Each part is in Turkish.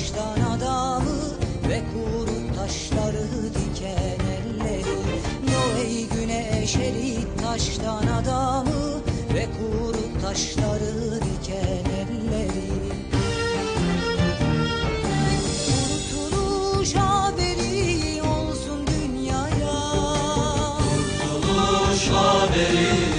taştan adamı ve kuru taşları diken elleri. Yo ey güneş erik taştan adamı ve kuru taşları diken elleri. Kurtuluş haberi olsun dünyaya. Kurtuluş haberi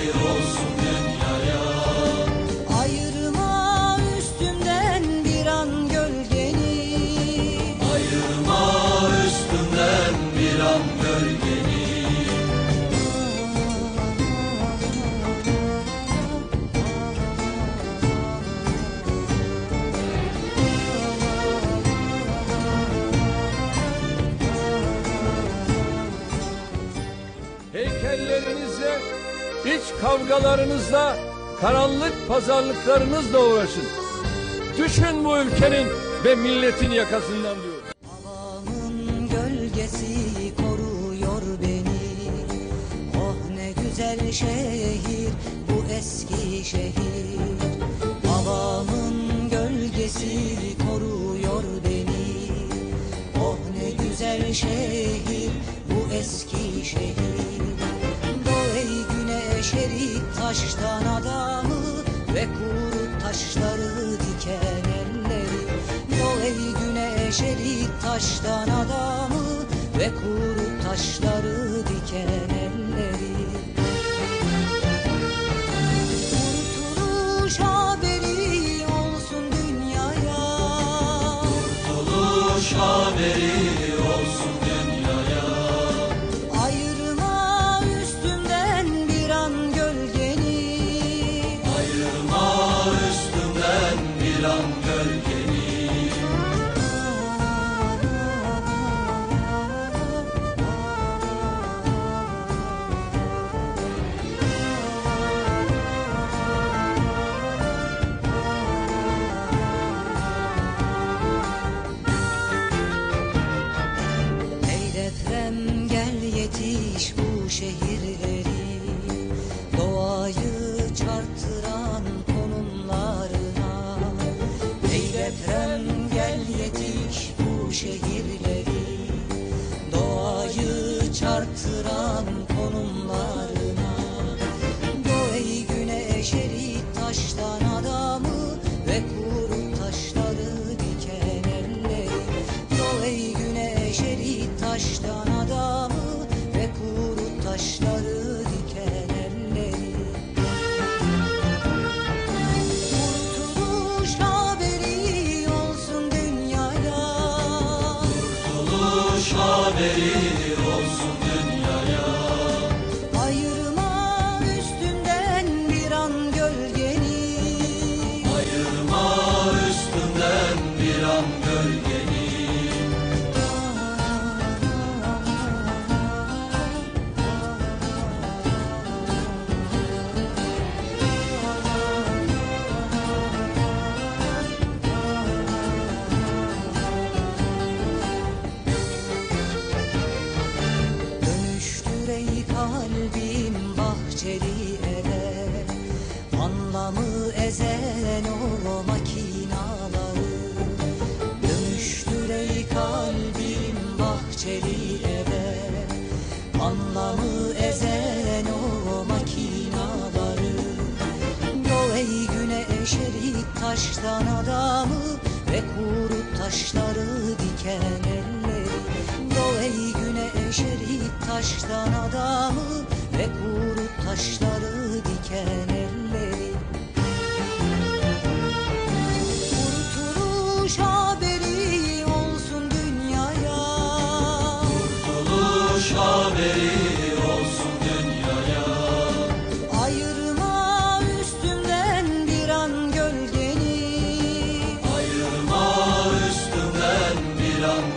kavgalarınızla, karanlık pazarlıklarınızla uğraşın. Düşün bu ülkenin ve milletin yakasından diyor. Babamın gölgesi koruyor beni Oh ne güzel şehir bu eski şehir Babamın gölgesi koruyor beni Oh ne güzel şehir bu eski şehir taştan adamı ve kuru taşları diken elleri. Doğ ey güneş erik taştan adamı ve kuru taşları diken elleri. Kurtuluş haberi olsun dünyaya. Kurtuluş haberi kuru taşları diken elleri. Kurtuluş haberi olsun dünyaya. Kurtuluş haberi erik taştan adamı Ve kuru taşları diken elleri Yo ey güneş taştan adamı Ve kuru taşları diken elleri Kurtuluş haberi olsun dünyaya. Kurtuluş haberi long